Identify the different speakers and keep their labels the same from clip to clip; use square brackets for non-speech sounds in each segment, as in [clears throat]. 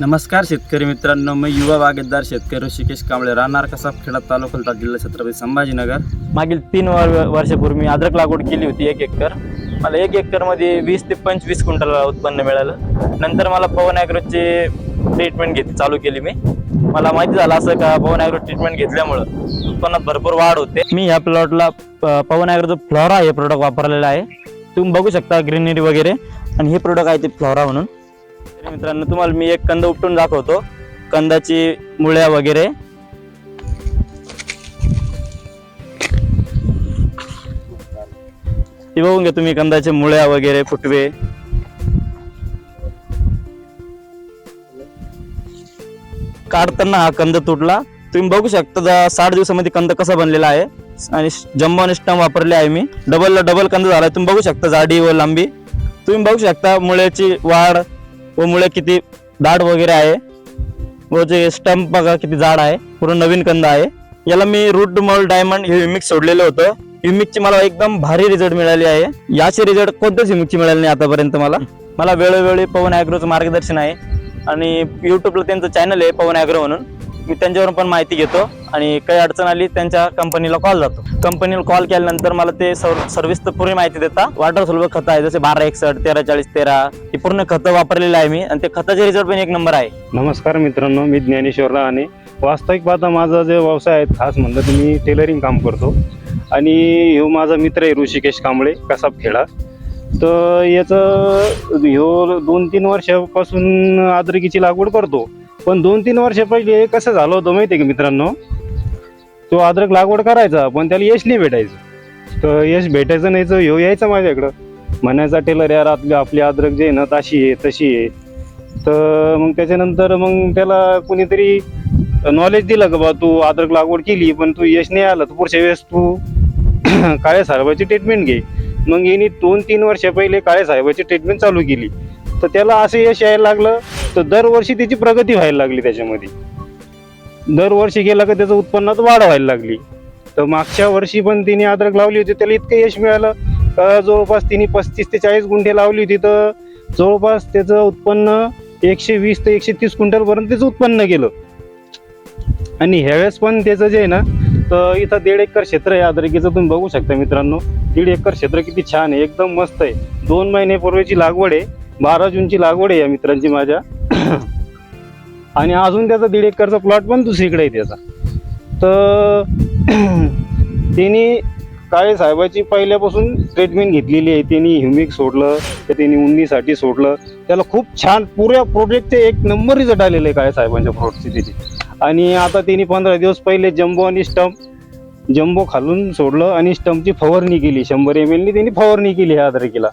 Speaker 1: नमस्कार शेतकरी मित्रांनो मी युवा बागेतदार शेतकरी ऋषिकेश कांबळे. राहणार कसा खेडा तालुका जिल्हा छत्रपती संभाजीनगर.
Speaker 2: मागील तीन वर वर्षापूर्वी मी अद्रक लागवड केली होती एक एकर. मला एक एकरमध्ये वीस ते पंचवीस क्विंटल उत्पन्न मिळालं. नंतर मला पवन ॲग्रोची ट्रीटमेंट घेत चालू केली मी. मला माहिती झालं असं का पवन ॲग्रो ट्रीटमेंट घेतल्यामुळं उत्पन्नात भरपूर वाढ होते. मी ह्या प्लॉटला पवन ॲग्रोचं फ्लॉरा हे प्रोडक्ट वापरलेलं आहे. तुम्ही बघू शकता ग्रीनरी वगैरे. आणि हे प्रोडक्ट आहे ते फ्लॉरा म्हणून. मित्रांनो तुम्हाला मी एक कंद उपटून दाखवतो. कंदाची मुळ्या वगैरे. हे बघून घ्या तुम्ही कंदाचे मुळ्या वगैरे फुटवे. काढताना हा कंद तुटला. तुम्ही बघू शकता साठ दिवसामध्ये कंद कसा बनलेला आहे. आणि जम्बो आणि स्टम वापरले आहे मी. डबल डबल कंद झाला. तुम्ही बघू शकता जाडी व लांबी. तुम्ही बघू शकता मुळ्याची वाढ. व मुळे किती दाढ वगैरे आहे. व जे स्टंप बघा किती जाड आहे. पूर्ण नवीन कंद आहे. याला मी रूट मॉल डायमंड हे युमिक्स सोडलेलं होतं. युमिकची मला एकदम भारी रिझल्ट मिळाली आहे. याचे रिझल्ट कोणत्याच युमिकची मिळाले नाही आतापर्यंत मला. मला वेळोवेळी पवन ॲग्रोचं मार्गदर्शन आहे. आणि युट्यूबला त्यांचं चॅनल आहे पवन ॲग्रो म्हणून. मी त्यांच्यावरून पण माहिती घेतो आणि काही अडचण आली त्यांच्या कंपनीला कॉल जातो. कंपनीला कॉल केल्यानंतर मला ते सर्व्हिस तर पूर्ण माहिती देता. वॉटर सुलभ खतं आहे जसे बारा एकसठ तेरा चाळीस तेरा ही पूर्ण खतं वापरलेलं आहे मी. आणि ते खताचे रिझल्ट पण एक नंबर आहे.
Speaker 3: नमस्कार मित्रांनो मी ज्ञानेश्वर आणि वास्तविक पाहता माझा जे व्यवसाय आहे खास म्हणलं तर मी टेलरिंग काम करतो. आणि ह्यो माझा मित्र आहे ऋषिकेश कांबळे कसाब खेळा तर याचं ह्यो दोन तीन वर्षापासून आद्रकीची लागवड करतो. पण दोन तीन वर्ष पहिले कसं झालं होतं माहिती आहे का मित्रांनो? तो अद्रक लागवड करायचा पण त्याला यश नाही भेटायचं. तर यश भेटायचं नाही तर ह्यो यायचं माझ्याकडं. म्हणायचा टेलर यार आपली आपली अद्रक जे आहे ना तशी आहे तशी आहे. तर मग त्याच्यानंतर मग त्याला कुणीतरी नॉलेज दिलं का बा तू अद्रक लागवड केली पण तू यश नाही आलं तर पुढच्या वेळेस तू [clears throat] काळ्या साहेबाची ट्रीटमेंट घे. मग यांनी दोन तीन वर्ष पहिले काळ्या साहेबाची ट्रीटमेंट चालू केली. तर त्याला असं यश यायला लागलं. तर दरवर्षी त्याची प्रगती व्हायला लागली त्याच्यामध्ये. दरवर्षी गेला का त्याचं उत्पन्नात वाढ व्हायला लागली. तर मागच्या वर्षी पण तिने अद्रक लावली होती त्याला इतकं यश मिळालं. का जवळपास तिने पस्तीस ते चाळीस गुंठे लावली होती तर जवळपास त्याचं उत्पन्न एकशे वीस ते एकशे तीस क्विंटलपर्यंत त्याचं उत्पन्न गेलं. आणि ह्यावेळेस पण त्याचं जे आहे ना तर इथं दीड एकर क्षेत्र आहे अद्रकीचं तुम्ही बघू शकता मित्रांनो. दीड एकर क्षेत्र किती छान आहे एकदम मस्त आहे. दोन महिन्यापूर्वीची लागवड आहे बारा जूनची लागवड आहे या मित्रांची माझ्या. आणि अजून त्याचा दीड एकरचा प्लॉट पण दुसरीकडे आहे त्याचा. तर [clears throat] त्यांनी काळे साहेबाची पहिल्यापासून ट्रीटमेंट घेतलेली आहे. त्यांनी ह्युमिक सोडलं तर त्यांनी उन्नीसाठी सोडलं. त्याला खूप छान पुऱ्या प्रोजेक्टचे एक नंबर रिझल्ट आलेले आहे काळे साहेबांच्या प्रोडक्टचे तिथे. आणि आता त्यांनी पंधरा दिवस पहिले जम्बो आणि स्टंप जम्बो खालून सोडलं आणि स्टंपची फवारणी केली. शंभर एम एलनी त्यांनी फवारणी केली ह्या अद्रकीला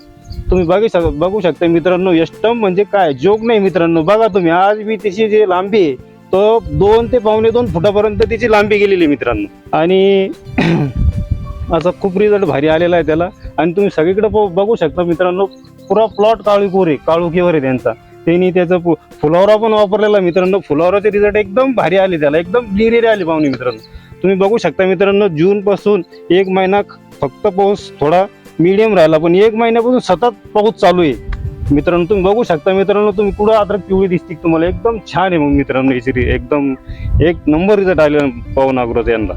Speaker 3: तुम्ही बघू शक बघू शकता मित्रांनो यष्टम म्हणजे काय? जोक नाही मित्रांनो. बघा तुम्ही आज मी तिची जी लांबी आहे तो दोन ते पावणे दोन फुटापर्यंत तिची लांबी गेलेली आहे मित्रांनो. आणि [clears throat] असा खूप रिझल्ट भारी आलेला आहे त्याला. आणि तुम्ही सगळीकडे बघू शकता मित्रांनो पुरा प्लॉट काळूकोर आहे काळुकीवर आहे त्यांचा. त्यांनी त्याचा फुलावरा पण वापरलेला मित्रांनो. फुलावराचे रिझल्ट एकदम भारी आले त्याला एकदम क्लिअर आले पाहुणे मित्रांनो. तुम्ही बघू शकता मित्रांनो जून पासून एक महिना फक्त पाऊस थोडा मीडियम राहिला पण एक महिन्यापासून सतत पाऊस चालू आहे. मित्रांनो तुम्ही बघू शकता मित्रांनो तुम्ही कुठं अद्रक पिवळी दिसते तुम्हाला. एकदम छान आहे मग मित्रांनो याची एकदम एक नंबर रिझल्ट आले पवन अग्रोज यांना.